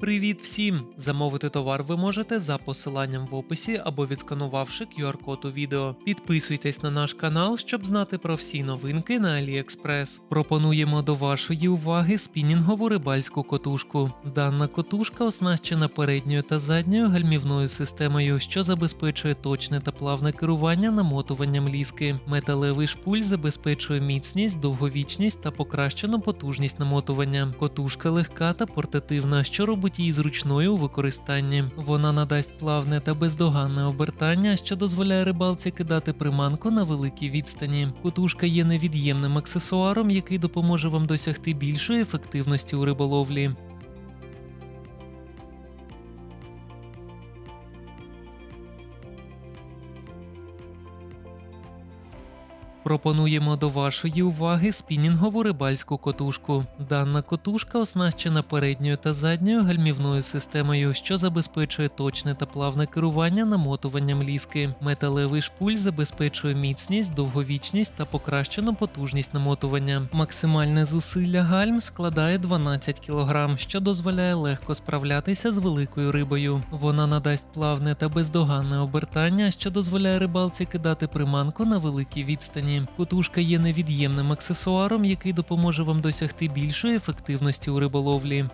Привіт всім! Замовити товар ви можете за посиланням в описі або відсканувавши QR-код у відео. Підписуйтесь на наш канал, щоб знати про всі новинки на AliExpress. Пропонуємо до вашої уваги спінінгову рибальську котушку. Дана котушка оснащена передньою та задньою гальмівною системою, що забезпечує точне та плавне керування намотуванням ліски. Металевий шпуль забезпечує міцність, довговічність та покращену потужність намотування. Котушка легка та портативна, що робить її зручною у використанні. Вона надасть плавне та бездоганне обертання, що дозволяє рибалці кидати приманку на великій відстані. Котушка є невід'ємним аксесуаром, який допоможе вам досягти більшої ефективності у риболовлі. Пропонуємо до вашої уваги спінінгову рибальську котушку. Дана котушка оснащена передньою та задньою гальмівною системою, що забезпечує точне та плавне керування намотуванням ліски. Металевий шпуль забезпечує міцність, довговічність та покращену потужність намотування. Максимальне зусилля гальм складає 12 кг, що дозволяє легко справлятися з великою рибою. Вона надасть плавне та бездоганне обертання, що дозволяє рибалці кидати приманку на великій відстані. Котушка є невід'ємним аксесуаром, який допоможе вам досягти більшої ефективності у риболовлі.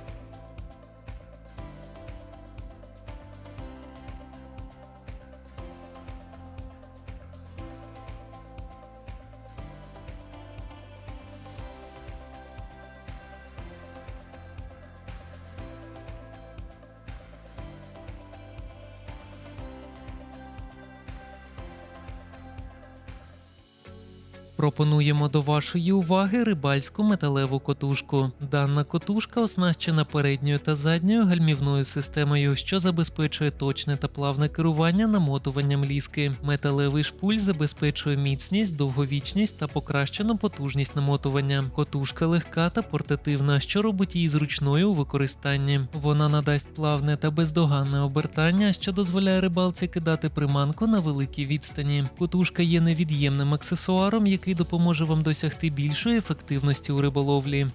Пропонуємо до вашої уваги рибальську металеву котушку. Дана котушка оснащена передньою та задньою гальмівною системою, що забезпечує точне та плавне керування намотуванням ліски. Металевий шпуль забезпечує міцність, довговічність та покращену потужність намотування. Котушка легка та портативна, що робить її зручною у використанні. Вона надасть плавне та бездоганне обертання, що дозволяє рибалці кидати приманку на великій відстані. Котушка є невід'ємним аксесуаром, який допоможе вам досягти більшої ефективності у риболовлі.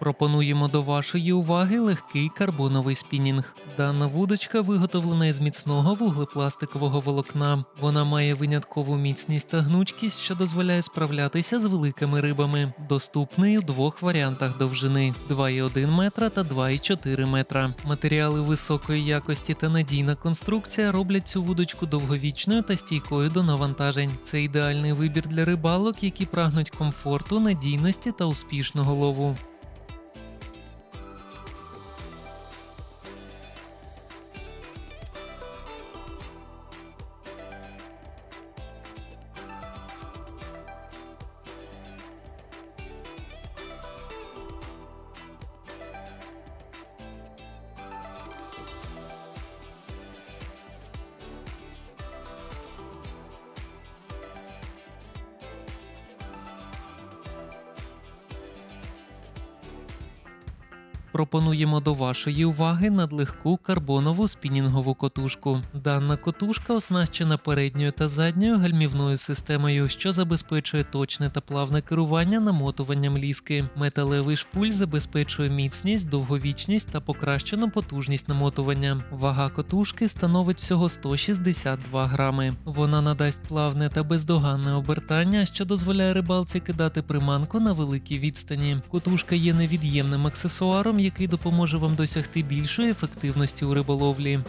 Пропонуємо до вашої уваги легкий карбоновий спінінг. Дана вудочка виготовлена із міцного вуглепластикового волокна. Вона має виняткову міцність та гнучкість, що дозволяє справлятися з великими рибами. Доступний у двох варіантах довжини: 2,1 метра та 2,4 метра. Матеріали високої якості та надійна конструкція роблять цю вудочку довговічною та стійкою до навантажень. Це ідеальний вибір для рибалок, які прагнуть комфорту, надійності та успішного лову. Пропонуємо до вашої уваги надлегку карбонову спінінгову котушку. Дана котушка оснащена передньою та задньою гальмівною системою, що забезпечує точне та плавне керування намотуванням ліски. Металевий шпуль забезпечує міцність, довговічність та покращену потужність намотування. Вага котушки становить всього 162 грами. Вона надасть плавне та бездоганне обертання, що дозволяє рибалці кидати приманку на великій відстані. Котушка є невід'ємним аксесуаром, який допоможе вам досягти більшої ефективності у риболовлі.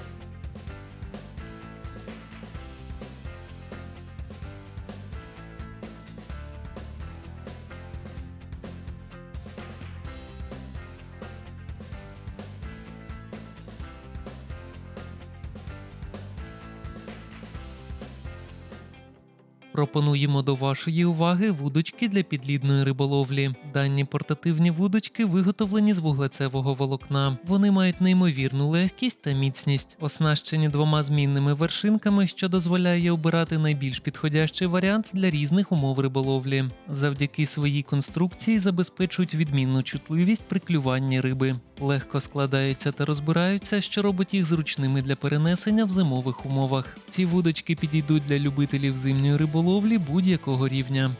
Пропонуємо до вашої уваги вудочки для підлідної риболовлі. Дані портативні вудочки виготовлені з вуглецевого волокна. Вони мають неймовірну легкість та міцність, оснащені двома змінними вершинками, що дозволяє обирати найбільш підходящий варіант для різних умов риболовлі. Завдяки своїй конструкції забезпечують відмінну чутливість при клюванні риби. Легко складаються та розбираються, що робить їх зручними для перенесення в зимових умовах. Ці вудочки підійдуть для любителів зимньої риболовлі будь-якого рівня.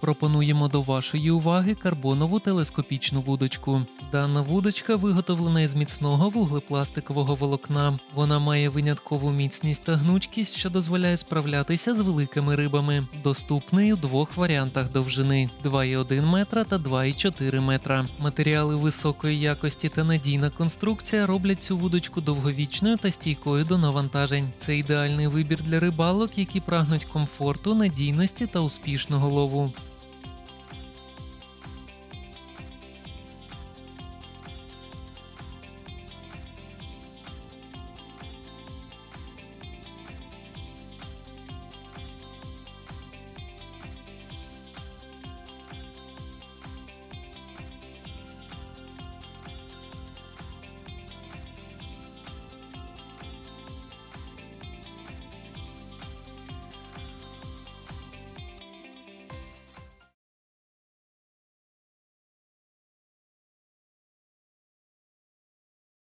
Пропонуємо до вашої уваги карбонову телескопічну вудочку. Дана вудочка виготовлена із міцного вуглепластикового волокна. Вона має виняткову міцність та гнучкість, що дозволяє справлятися з великими рибами. Доступний у двох варіантах довжини: 2,1 метра та 2,4 метра. Матеріали високої якості та надійна конструкція роблять цю вудочку довговічною та стійкою до навантажень. Це ідеальний вибір для рибалок, які прагнуть комфорту, надійності та успішного лову.